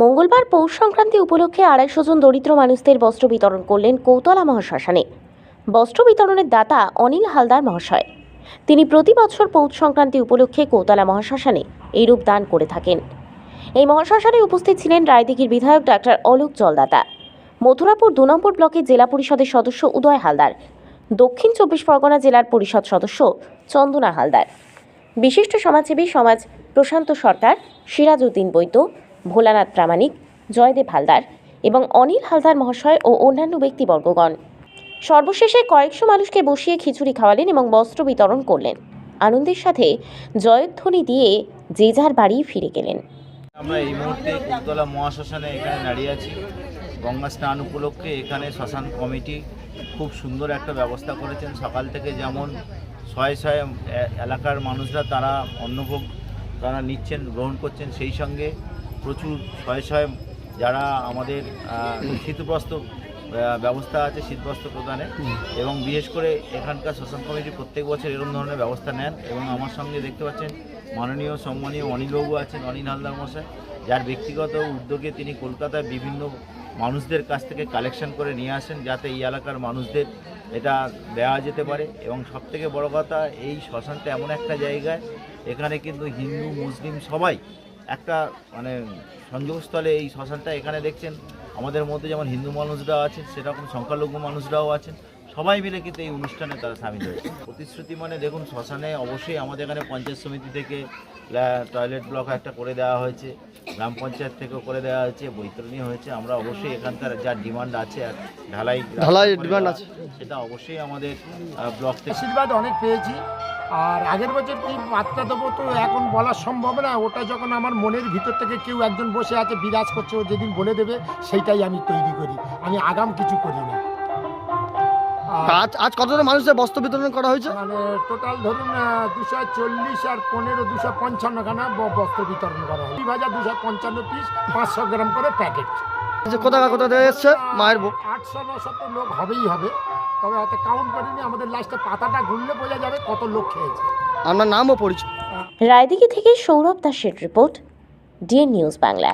মঙ্গলবার পৌষ সংক্রান্তি উপলক্ষে আড়াইশো জন দরিদ্র মানুষদের বস্ত্র বিতরণ করলেন কৌতলা মহাশ্মশানে। বস্ত্র বিতরণের দাতা অনিল হালদার মহাশয়। তিনি প্রতি বছর পৌষ সংক্রান্তি উপলক্ষে কৌতলা মহাশ্মশানে এইরূপ দান করে থাকেন। এই মহাশ্মশানে উপস্থিত ছিলেন রায়দিঘির বিধায়ক ডাক্তার অলোক জলদাতা। মথুরাপুর দু নম্বর ব্লকের জেলা পরিষদের সদস্য উদয় হালদার। দক্ষিণ চব্বিশ পরগনা জেলার পরিষদ সদস্য চন্দনা হালদার। বিশিষ্ট সমাজসেবী সমাজ প্রশান্ত সরকার, সিরাজউদ্দিন বৈদ্য ভোলানাথ প্রামাণিক, জয়দেব হালদার এবং অনিল হালদার মহাশয় ও অন্যান্য ব্যক্তিবর্গগণ। সর্বশেষে কয়েকশো মানুষকে বসিয়ে খিচুড়ি খাওয়ালেন এবং বস্ত্র বিতরণ করলেন। আনন্দের সাথে জয়ধ্বনি দিয়ে যে যার বাড়ি ফিরে গেলেন। আমরা এই মুহূর্তে কুলতলা মহাশ্মশানে এখানে দাঁড়িয়ে আছি। গঙ্গা স্নান উপলক্ষে এখানে শ্মশান কমিটি খুব সুন্দর একটা ব্যবস্থা করেছেন। সকাল থেকে যেমন শয়ে শয়ে এলাকার মানুষরা তারা অন্নভোগ তারা নিচ্ছেন, গ্রহণ করছেন, সেই সঙ্গে প্রচুর শয়ে শয়ে যারা আমাদের শীতবস্ত্র ব্যবস্থা আছে শীতবস্ত্র প্রদানে এবং বিশেষ করে এখানকার শ্মশান কমিটি প্রত্যেক বছর এরকম ধরনের ব্যবস্থা নেন এবং আমার সঙ্গে দেখতে পাচ্ছেন মাননীয়, সম্মানীয় অনিলবাবু আছেন, অনিল হালদার মশাই যার ব্যক্তিগত উদ্যোগে তিনি কলকাতায় বিভিন্ন মানুষদের কাছ থেকে কালেকশন করে নিয়ে আসেন যাতে এই এলাকার মানুষদের এটা দেওয়া যেতে পারে এবং সবথেকে বড় কথা, এই শ্মশানটা এমন একটা জায়গায়, এখানে কিন্তু হিন্দু, মুসলিম সবাই একটা মানে সংযোগস্থলে এই শ্মশানটা এখানে দেখছেন। আমাদের মধ্যে যেমন হিন্দু মানুষরাও আছেন সেরকম সংখ্যালঘু মানুষরাও আছেন। সবাই মিলে কিন্তু এই অনুষ্ঠানে তারা সামিল হয়েছে। প্রতিশ্রুতি মানে দেখুন শ্মশানে অবশ্যই আমাদের এখানে পঞ্চায়েত সমিতি থেকে টয়লেট ব্লক একটা করে দেওয়া হয়েছে গ্রাম পঞ্চায়েত থেকেও করে দেওয়া হয়েছে বৈতরণী হয়েছে। আমরা অবশ্যই এখানকার যা ডিমান্ড আছে আর ঢালাই ঢালাই ডিমান্ড আছে। সেটা অবশ্যই আমাদের ব্লক থেকে আশীর্বাদ অনেক পেয়েছি। আর আগের বছর কি মাত্রা দেবো তো এখন বলা সম্ভব না। ওটা যখন আমার মনের ভিতর থেকে কেউ একজন বসে আছে বিরাজ করছে ও যেদিন বলে দেবে সেইটাই আমি তৈরি করি। আমি আগাম কিছু করি না। আজ আজ কতজন মানুষের বস্ত্র বিতরণ করা হয়েছে? মানে টোটাল ধরুন দুশো চল্লিশ আর পনেরো দুশো পঞ্চান্নখানা ব- বস্ত্র বিতরণ করা হয় ভাজা দুশো পঞ্চান্ন পিস পাঁচশো গ্রাম করে প্যাকেট যে কোথায় কোথা থেকে এসছে? মায়ের বউ। আটশো নশো তো লোক হবেই হবে। তবে হয়তো কাউন্ট করিনি আমাদের লাস্টে পাতাটা ঘুরলে বোঝা যাবে কত লোক খেয়েছে। আপনার নামও পরিচয়। রায়দিঘি থেকে সৌরভ দাসের রিপোর্ট ডিএন নিউজ বাংলা।